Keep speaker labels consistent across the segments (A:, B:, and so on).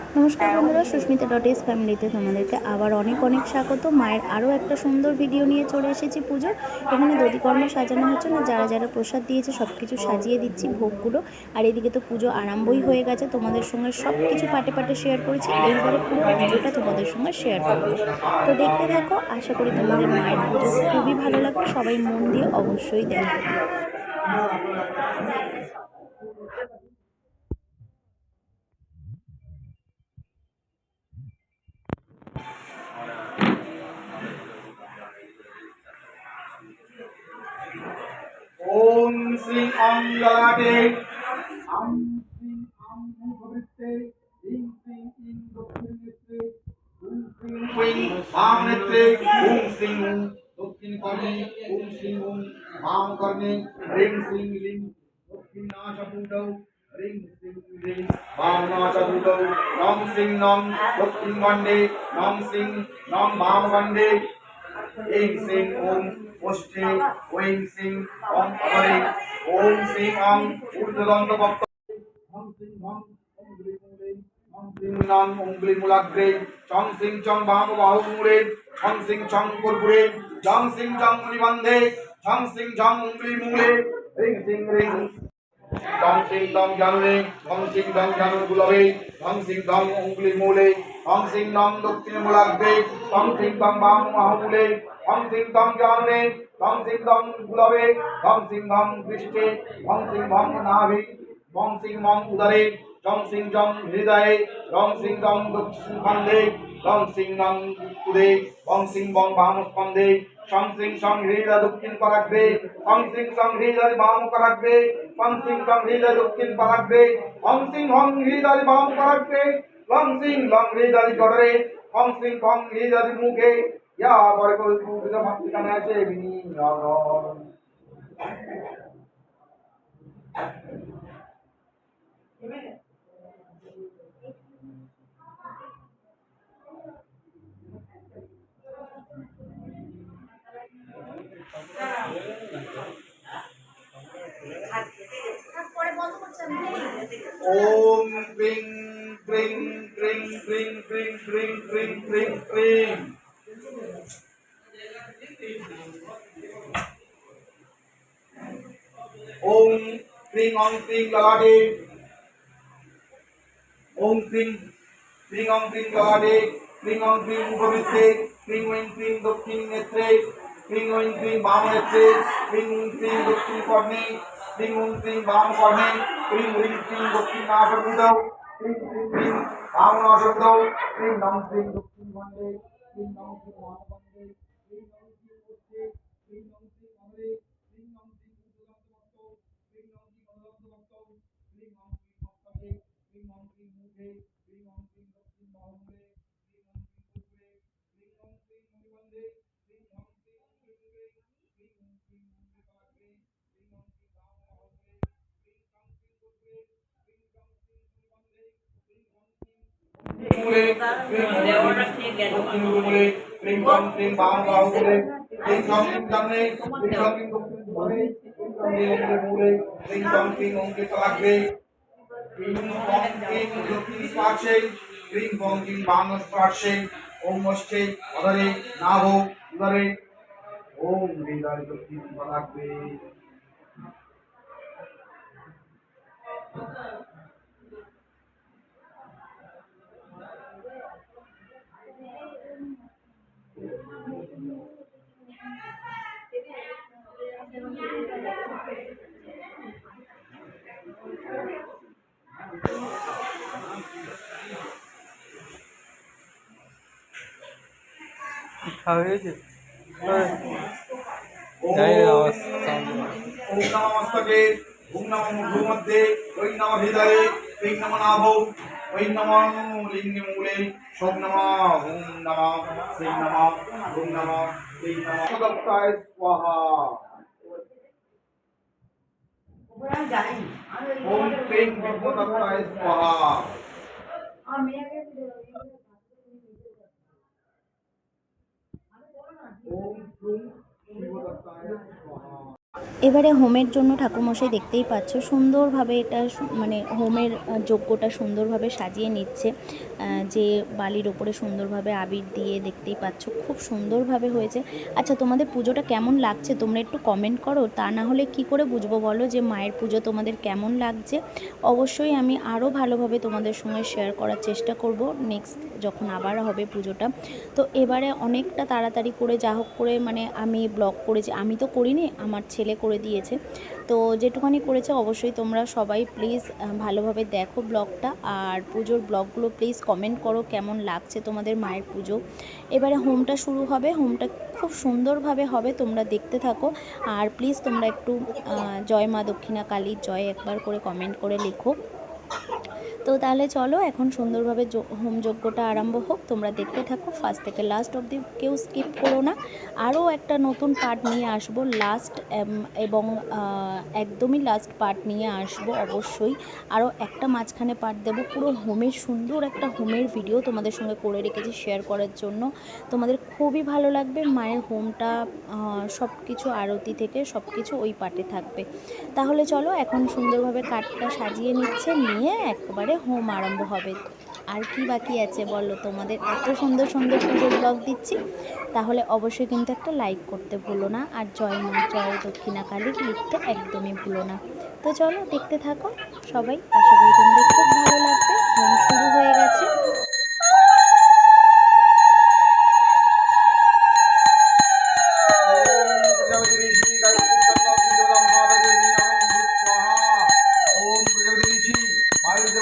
A: নমস্কার বন্ধুরা সুস্মিতা ডট ইস ফ্যামিলিতে তোমাদেরকে আবার অনেক অনেক স্বাগত। মায়ের আরও একটা সুন্দর ভিডিও নিয়ে চলে এসেছি পুজোর। এখানে দধিকর্ম সাজানো হচ্ছে না, যারা যারা প্রসাদ দিয়েছে সব কিছু সাজিয়ে দিচ্ছি ভোগগুলো। আর এদিকে তো পুজো আরম্ভই হয়ে গেছে, তোমাদের সঙ্গে সব কিছু পাটে পাটে শেয়ার করেছি। এইবারে পুরো পুজোটা তোমাদের সঙ্গে শেয়ার করব। তো দেখতে থাকো, আশা করি তোমাদের মায়ের পুজো খুবই ভালো লাগবে। সবাই মন দিয়ে অবশ্যই ওম
B: শ্রী অঙ্গলাটে আম শ্রী আম ভবিত্তে ইং শ্রী ইং দক্ষিণ নেত্রে উং শ্রী উং বাম নেত্রে উং শ্রী উং দক্ষিণ কর্ণে উং শ্রী উং বাম কর্ণে রিং শ্রী লিং দক্ষিণ নাশপুণ্ডৌ রিং শ্রী রিং বাম নাশপুণ্ডৌ নং শ্রী নং দক্ষিণ গণ্ডে নং শ্রী নং বাম গণ্ডে এই সিং ওং ওষ্ঠে ওং সিং অং করে ওং সিং অং ঊর্ধ্বদন্ত বক্ত হং সিং হং নাং অঙ্গুলি মূলাগ্রে সিং চং বাম বাহু মুড়ে ছং সিং চং কর্পুরে জং সিং জং মুনিবন্ধে ছং সিং জং অঙ্গুলি মূলে রিং সিং রিং দং সিং দং জানুনে দং সিং দং জানু গুলবে দং সিং দং অঙ্গুলি মূলে দং সিং দং দক্ষিণে মোলাগ্বে দং সিং দং বাম মাহমুলে দং সিং দং জানুনে দং সিং দং গুলবে দং সিং দং দৃষ্টে দং সিং দং নাভি দং মম দং উদরে জং সিং জং হৃদয়ে রং সিং রং গচ্ছন্দে রং সিং রং কুদে বং সিং বং বামস্পন্দে, সং সিং সং হৃদয় দক্ষিণ পরাগ্রে সং সিং সং হৃদয় বাম করাগ্রে সং সিং সং হৃদয় দক্ষিণ পরাগ্রে হং সিং হং হৃদয় বাম করাগ্রে লং সিং লং হৃদয় জড়রে হং সিং হং হৃদয় মুখে, ইয়া বরে কবি কুবিদ মাতৃকানে আসে বিনি Amen. ওম ক্রিং ক্রিং ক্রিং ক্রিং ক্রিং ক্রিং ক্রিং ক্রিং ক্রিং ওম ক্রিং অং ক্রিং ওম ক্রিং অং ক্রিং ক্রিং অং ক্রিং উপবৃত্তে। ক্রিং ওইং ক্রিং দক্ষিণ নেত্রে। ক্রিং ক্রিং বাম নেত্রে ক্রিং ওইং ক্রিং দক্ষিণ বাম কর্ণে ক্রিং ওইং ক্রিং দক্ষিণ নাসবুদৌ ক্রিং ক্রিং ক্রিং বাম ক্রিং দক্ষিণ খণ্ডে ক্রিং নম ক্রিং বাম খণ্ডে ক্রিং দক্ষিণ বাহুমূলে কুলে কুলে প্রেম বাম প্রেম বাম বাহু ওম অষ্টে অধরে নাভ
C: খাওয়া হয়েছে
B: মস্তকে ওম নম ভূমধ্যে ওই নম হৃদয়ে ওই নম নাভ ওই নম লিঙ্গে মূলে সোম নম ওম নম শ্রী নম ওম নম শ্রী নম দত্তায় স্বাহা। ওম ক্রিং বিদ্যুদত্তায় স্বাহা ombro, cima da perna,
A: এবারে হোমের জন্য ঠাকুরমশাই দেখতেই পাচ্ছ, সুন্দরভাবে এটা মানে হোমের যজ্ঞটা সুন্দরভাবে সাজিয়ে নিচ্ছে। যে বালির ওপরে সুন্দরভাবে আবির দিয়ে দেখতেই পাচ্ছ, খুব সুন্দরভাবে হয়েছে। আচ্ছা তোমাদের পুজোটা কেমন লাগছে? তোমরা একটু কমেন্ট করো, তা না হলে কি করে বুঝব বলো যে মায়ের পুজো তোমাদের কেমন লাগছে? অবশ্যই আমি আরও ভালোভাবে তোমাদের সঙ্গে শেয়ার করার চেষ্টা করব নেক্সট যখন আবার হবে পুজোটা। তো এবারে অনেকটা তাড়াতাড়ি করে যা হোক করে মানে আমি ব্লগ করেছি। আমি তো করিনি, আমার ছেলে করে দিয়েছে। তো যেটুকানি করেছে অবশ্যই তোমরা সবাই প্লিজ ভালোভাবে দেখো ব্লগটা। আর পুজোর ব্লগগুলো প্লিজ কমেন্ট করো কেমন লাগছে তোমাদের মায়ের পুজো। এবারে হোমটা শুরু হবে। হোমটা খুব সুন্দরভাবে হবে, তোমরা দেখতে থাকো। আর প্লিজ তোমরা একটু জয় মা দক্ষিণা কালী জয় একবার করে কমেন্ট করে লেখো। তো তাহলে চলো, এখন সুন্দরভাবে হোম যজ্ঞটা আরম্ভ হোক। তোমরা দেখতে থাকো ফার্স্ট থেকে লাস্ট অবধি কেউ স্কিপ করো না। আরও একটা নতুন পার্ট নিয়ে আসব লাস্ট এবং একদমই লাস্ট পার্ট নিয়ে আসব অবশ্যই। আরও একটা মাঝখানে পার্ট দেবো, পুরো হোমের সুন্দর একটা হোমের ভিডিও তোমাদের সঙ্গে করে রেখেছি শেয়ার করার জন্য। তোমাদের খুবই ভালো লাগবে, মায়ের হোমটা সব কিছু আরতি থেকে সব কিছু ওই পার্টে থাকবে। তাহলে চলো, এখন সুন্দরভাবে কাঠটা সাজিয়ে নিচ্ছে, নিয়ে একবারে হোম আরম্ভ হবে। আর কি বাকি আছে বলো তোমাদের? এত সুন্দর সুন্দর পুজোর ব্লগ দিচ্ছি। তাহলে অবশ্যই কিন্তু একটা লাইক করতে ভুলো না। আর জয় মা, জয় দক্ষিণা কালী লিখতে একদমই ভুলো না। তো চলো দেখতে থাকো সবাই। আশা করি তোমাদের খুব ভালো লাগবে। হোম শুরু হয়ে গেছে।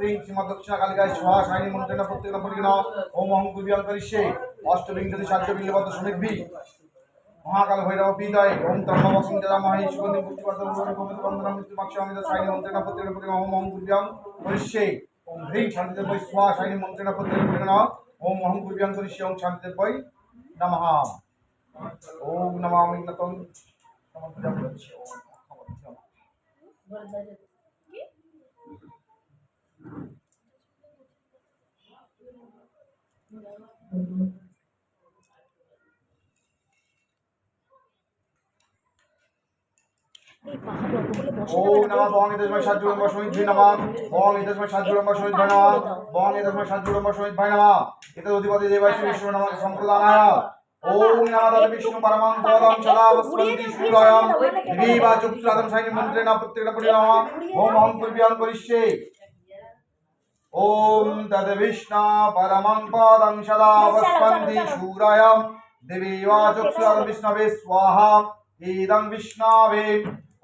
B: শ্রী শ্রীমদ দক্ষিণা কালিকায় সোহা সাইনি মন্ত্রেণ প্রত্যেক পরিগণ ওম অহং কুবিয়াম করিষ্যে অষ্টবিংশতি মূল্যপদ সমিতি মহাকাল ভৈরব বিদয়। ওম তন্নব সিংহরা মহাই সুগন্ধি পুষ্টিপাতন গোবিন্দ বন্দনা মৃত্যু মাক্ষ অমিত সাইনি মন্ত্রেণ প্রত্যেক পরিগণ ওম অহং কুবিয়াম করিষ্যে ওম হ্রিং শান্তিদেব বৈ সোহা সাইনি মন্ত্রেণ প্রত্যেক পরিগণ ওম অহং কুবিয়াম করিষ্যে ওম শান্তিদেব বৈ নমঃ। ওম নমামি নতং নমঃ ওম
A: অতগুলো বসে
B: ওম নমঃ বং ইদস্মৈ সাজ্জুরম্ব সমিত নমঃ বং ইদস্মৈ সাজ্জুরম্ব সমিত ভাই নমঃ বং ইদস্মৈ সাজ্জুরম্ব সমিত ভাই নমঃ এতদ অধিপতি দেবায় শ্রী বিষ্ণু নমঃ সম্প্রদানায় ওম নমঃ তদ বিষ্ণু পরমং পদং সদা বস্বন্তি দিবা চুক্রাদম সাইনি মন্ত্রেণ প্রত্যেকটা পরি ওম অহং কুর্বিয়াং করিষ্যে। বিষ্ণু পরমং পদং সদা বস্বন্তি সূরয়ং দেবীবা চুক্রাদম বিষ্ণবে স্বাহা। ইদং বিষ্ণাবে।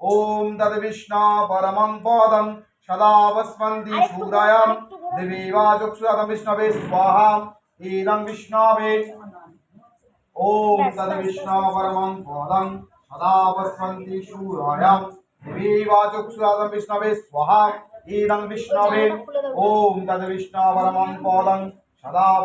B: ওম তদ বিষ্ণু পরমং পদং সদা বস্বন্তি সূরয়ং দেবীবা চুক্রাদম বিষ্ণবে স্বাহা। ইদং বিষ্ণাবে। ওম তদ বিষ্ণু পরমং পদং সদা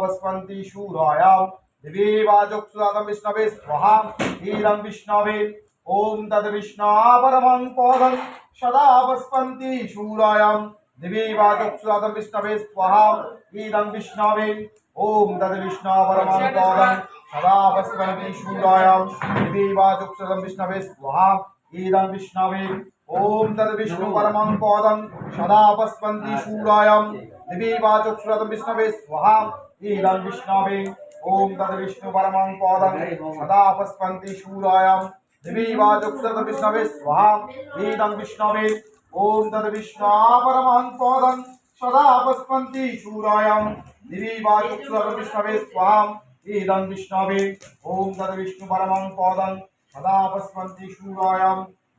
B: বস্বন্তি সূরয়ং দেবীবা চুক্রাদম বিষ্ণবে স্বাহা ইদং বিষ্ণবে ওম তদ বিষ্ণু পরমং পদং সদা বস্বন্তি সূরয়ং দেবীবা চুক্রাদম বিষ্ণবে স্বাহা ইদং বিষ্ণবে ওম তদ বিষ্ণু পরমং পদং সদা বস্বন্তি সূরয়ং দেবীবা চুক্রাদম বিষ্ণবে স্বাহা ইদং বিষ্ণবে ওম তদ বিষ্ণু পরমং পদং সদা বস্বন্তি সূরয়ং দেবীবা চুক্রাদম বিষ্ণবে স্বাহা ইদং বিষ্ণবে ওম তদ বিষ্ণু পরমং পদং সদা বস্বন্তি সূরয়ং দেবীবা চুক্রাদম বিষ্ণবে স্বাহা ইদং বিষ্ণবে ওম তদ বিষ্ণু পরমং পদং সদা বস্বন্তি সূরয়ং দেবীবা চুক্রাদম বিষ্ণবে স্বাহা ইদং বিষ্ণবে ওম তদ বিষ্ণু পরমং পদং সদা বস্বন্তি সূরয়ং দেবীবা চুক্রাদম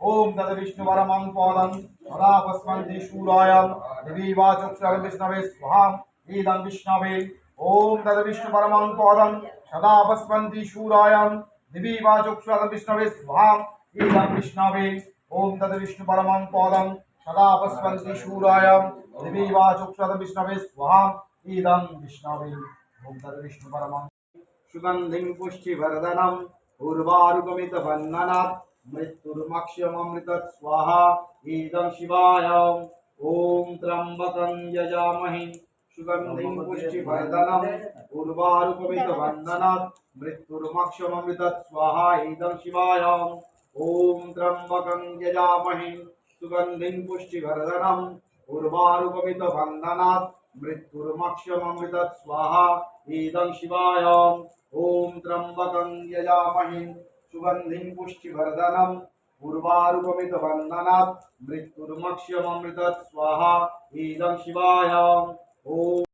B: ॐ तद् विष्णु परमं पदं सदा वस्मन्ति शूरायां दिवीव चक्षुरादं विष्णवे स्वाहा इदं विष्णवे ॐ तद् विष्णु परमं पदं सदा वस्मन्ति शूरायां दिवीव चक्षुरादं विष्णवे स्वाहा इदं विष्णवे ॐ तद् विष्णु परमं पदं सदा वस्मन्ति शूरायां दिवीव चक्षुरादं विष्णवे स्वाहा इदं विष्णवे ॐ तद् विष्णु परमं सुगन्धिं पुष्टिवर्धनम् उर्वारुकमितवन्दनात् मृत्युर्मक्ष्यममृतत् स्वाहा इदं शिवाय ॐ त्र्यम्बकं यजामहि। सुगन्धिं पुष्टिवर्धनम्। उर्वारुकमितवन्दनात् मृत्युर्मक्ष्यममृतत् स्वाहा इदं शिवाय ॐ त्र्यम्बकं यजामहि। सुगन्धिं पुष्टिवर्धनम्। स्वाहा इदं शिवाय ॐ त्र्यम्बकं यजामहि। सुगंधि पुष्टिवर्धनम पूर्वारूपमित वंदनात् मृत्युर्मक्ष्यमृत स्वाहा इदं शिवाय। ओम